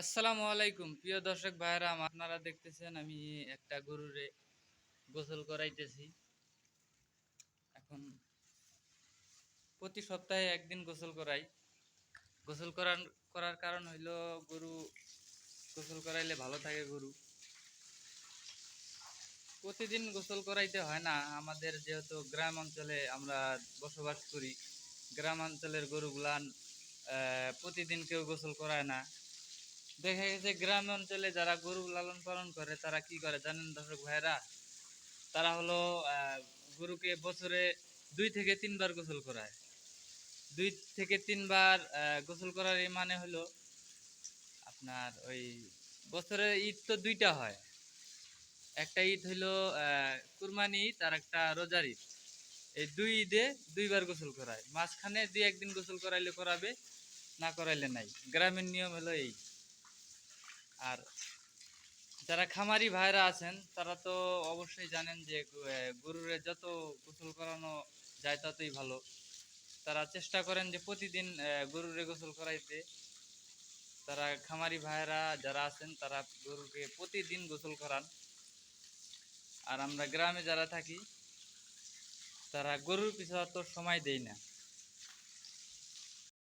আসসালামু আলাইকুম। প্রিয় দর্শক ভাইরা আপনারা দেখতেছেন আমি একটা গরুরে গোসল করাইতেছি। এখন প্রতি সপ্তাহে একদিন গোসল করাই। গোসল করার করার কারণ হইল গরু গোসল করাইলে ভালো থাকে গরু। প্রতিদিন গোসল করাইতে হয় না। আমাদের যেহেতু গ্রাম অঞ্চলে আমরা বসবাস করি, গ্রাম অঞ্চলের গরুগুলান প্রতিদিন কেউ গোসল করায় না। দেখা গেছে গ্রাম অঞ্চলে যারা গরু লালন পালন করে তারা কি করে জানেন দর্শক ভাইরা তারা হলো গরুকে বছরে দুই থেকে তিনবার গোসল করায়। দুই থেকে তিনবার গোসল করার এই মানে হলো আপনার ওই বছরে ঈদ তো দুইটা হয়। একটা ঈদ আহ, কুরবানি ঈদ আর একটা রোজার ঈদ। এই দুই ঈদে দুইবার গোসল করায়। মাঝখানে দুই একদিন গোসল করাইলে করাবে না করাইলে নাই। গ্রামের নিয়ম হলো এই। আর যারা খামারি ভাইরা আছেন, তারা তো অবশ্যই জানেন যে গরুরে যত গোসল করানো যায় ততই ভালো। তারা চেষ্টা করেন যে প্রতিদিন গরুরে গোসল করাইতে। তারা খামারি ভাইরা যারা আছেন, তারা গরুকে প্রতিদিন গোসল করান। আর আমরা গ্রামে যারা থাকি, তারা গরুর পিছনে অত সময় দেই না।